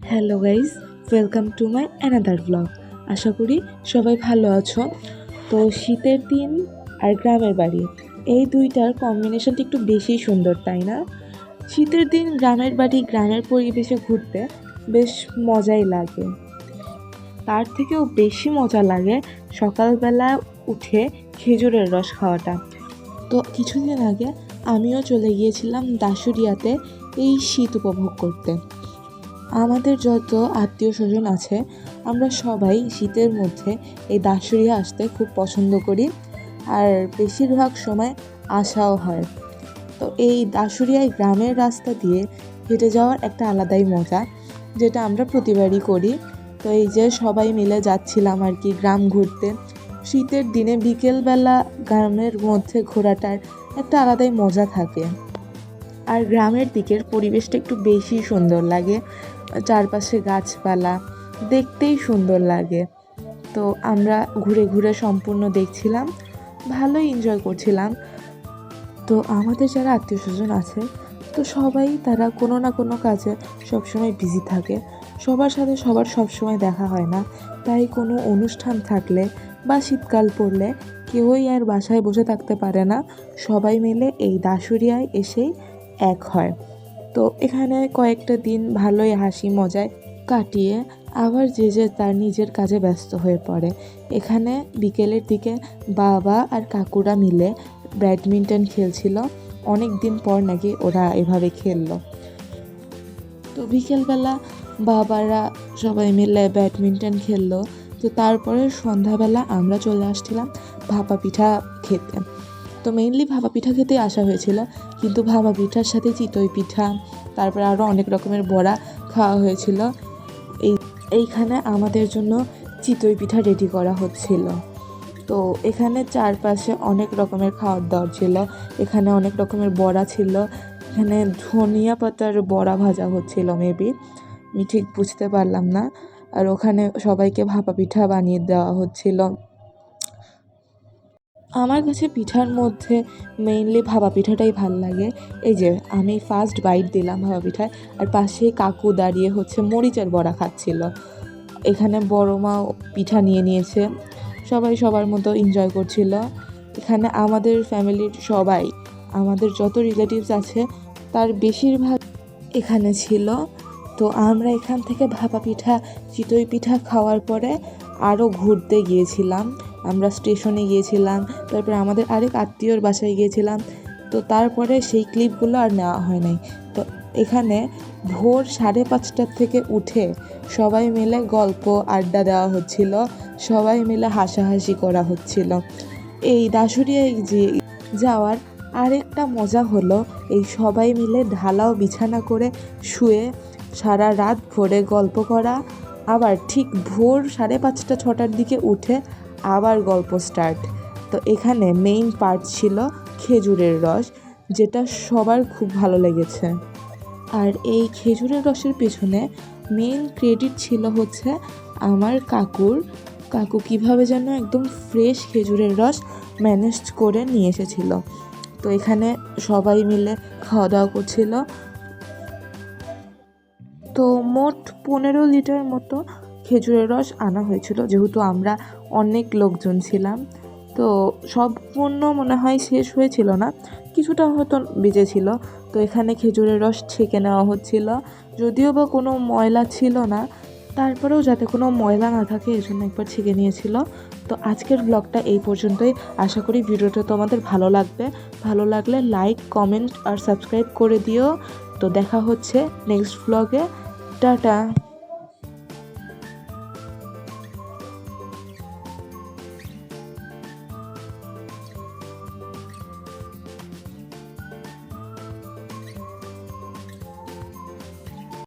Hello guys welcome to my another blog আশা করি সবাই ভালো আছো। তো শীতের দিন আর গ্রামের বাড়ি, এই দুইটার কম্বিনেশনটা একটু বেশি সুন্দর, তাই না? শীতের দিন গ্রামের বাড়ি, গ্রামের পরিবেশে ঘুরতে বেশ মজাই লাগে। তার থেকেও বেশি মজা লাগে সকালবেলা উঠে খেজুরের রস খাওয়াটা। তো কিছুদিন আগে আমিও চলে গিয়েছিলাম দাসুরিয়াতে এই শীত উপভোগ করতে। আমাদের যত আত্মীয় স্বজন আছে, আমরা সবাই শীতের মধ্যে এই দাসুরিয়া আসতে খুব পছন্দ করি। আর বেশিরভাগ সময় আসাও হয়। তো এই দাসুরিয়ায় গ্রামের রাস্তা দিয়ে হেঁটে যাওয়ার একটা আলাদাই মজা, যেটা আমরা প্রতিবারই করি। তো এই যে সবাই মিলে যাচ্ছিলাম আর কি গ্রাম ঘুরতে, শীতের দিনে বিকেলবেলা গ্রামের মধ্যে ঘোরাটার একটা আলাদাই মজা থাকে। আর গ্রামের দিকের পরিবেশটা একটু বেশি সুন্দর লাগে। চারপাশে গাছপালা, দেখতেই সুন্দর লাগে। তো আমরা ঘুরে ঘুরে সম্পূর্ণ দেখছিলাম, ভালোই এনজয় করছিলাম। তো আমাদের যারা আত্মীয় স্বজন আছে, তো সবাই তারা কোনো না কোনো কাজে সবসময় বিজি থাকে। সবার সাথে সবার সবসময় দেখা হয় না। তাই কোনো অনুষ্ঠান থাকলে বা শীতকাল পড়লে কেউই আর বাসায় বসে থাকতে পারে না। সবাই মিলে এই দাসুরিয়ায় এসেই এক হয়। তো এখানে কয়েকটা দিন ভালোই হাসি মজায় কাটিয়ে আবার যে যে তার নিজের কাজে ব্যস্ত হয়ে পড়ে। এখানে বিকেলের দিকে বাবা আর কাকুরা মিলে ব্যাডমিন্টন খেলছিল। অনেক দিন পর নাকি ওরা এভাবে খেললো। তো বিকেলবেলা বাবারা সবাই মিলে ব্যাডমিন্টন খেললো। তো তারপরে সন্ধ্যাবেলা আমরা চলে আসছিলাম ভাপা পিঠা খেতে। তো মেইনলি ভাপা পিঠা খেতে আসা হয়েছিল। কিন্তু ভাপা পিঠার সাথে চিতই পিঠা, তারপরে আরও অনেক রকমের বড়া খাওয়া হয়েছিল। এই, এইখানে আমাদের জন্য চিতই পিঠা রেডি করা হচ্ছিল। তো এখানে চারপাশে অনেক রকমের খাওয়ার দাওয়ার ছিল। এখানে অনেক রকমের বড়া ছিল। এখানে ধনিয়া পাতার বড়া ভাজা হচ্ছিল মেবি আমি ঠিক বুঝতে পারলাম না। আর ওখানে সবাইকে ভাপা পিঠা বানিয়ে দেওয়া হচ্ছিল। আমার কাছে পিঠার মধ্যে মেইনলি ভাপা পিঠাটাই ভালো লাগে। এই যে, আমি ফার্স্ট বাইট দিলাম ভাপা পিঠায় আর পাশে কাকু দাঁড়িয়ে হচ্ছে মরিচের বড়া খাচ্ছিল। এখানে বড় মা পিঠা নিয়ে নিয়েছে। সবাই সবার মতো এনজয় করছিল। এখানে আমাদের ফ্যামিলির সবাই, আমাদের যত রিলেটিভস আছে, তার বেশিরভাগ এখানে ছিল। তো আমরা এখান থেকে ভাপা পিঠা, চিতই পিঠা খাওয়ার পরে আরও ঘুরতে গিয়েছিলাম। আমরা স্টেশনে গিয়েছিলাম, তারপরে আমাদের আরেক আত্মীয়র বাসায় গিয়েছিলাম। তো তারপরে সেই ক্লিপগুলো আর নেওয়া হয় নাই। তো এখানে ভোর সাড়ে পাঁচটার থেকে উঠে সবাই মিলে গল্প, আড্ডা দেওয়া হচ্ছিল। সবাই মিলে হাসাহাসি করা হচ্ছিল। এই দাসুরিয়ায় যে যাওয়ার আরেকটা মজা হলো, এই সবাই মিলে ঢালাও বিছানা করে শুয়ে সারা রাত ভোরে গল্প করা আবার ঠিক ভোর সাড়ে পাঁচটা ছটার দিকে উঠে আবার গল্প স্টার্ট তো এখানে মেইন পার্ট ছিল খেজুরের রস, যেটা সবার খুব ভালো লেগেছে। আর এই খেজুরের রসের পেছনে মেইন ক্রেডিট ছিল হচ্ছে আমার কাকুর, কাকু কীভাবে যেন একদম ফ্রেশ খেজুরের রস ম্যানেজ করে নিয়ে এসেছিল। তো এখানে সবাই মিলে খাওয়া দাওয়া করছিল তো মোট পনেরো লিটার মতো খেজুরের রস আনা হয়েছিল, যেহেতু আমরা অনেক লোকজন ছিলাম। তো সম্পূর্ণ মনে হয় শেষ হয়েছিল না, কিছুটা হয়তো বেঁচেছিল। তো এখানে খেজুরের রস ছেঁকে নেওয়া হচ্ছিল। যদিও বা কোনো ময়লা ছিল না, তারপরেও যাতে কোনো ময়লা না থাকে এই জন্য একবার ছেঁকে নিয়েছিল। তো আজকের ব্লগটা এই পর্যন্তই। আশা করি ভিডিওটা তোমাদের ভালো লাগবে। ভালো লাগলে লাইক, কমেন্ট আর সাবস্ক্রাইব করে দিও। তো দেখা হচ্ছে নেক্সট ব্লগে। টাটা।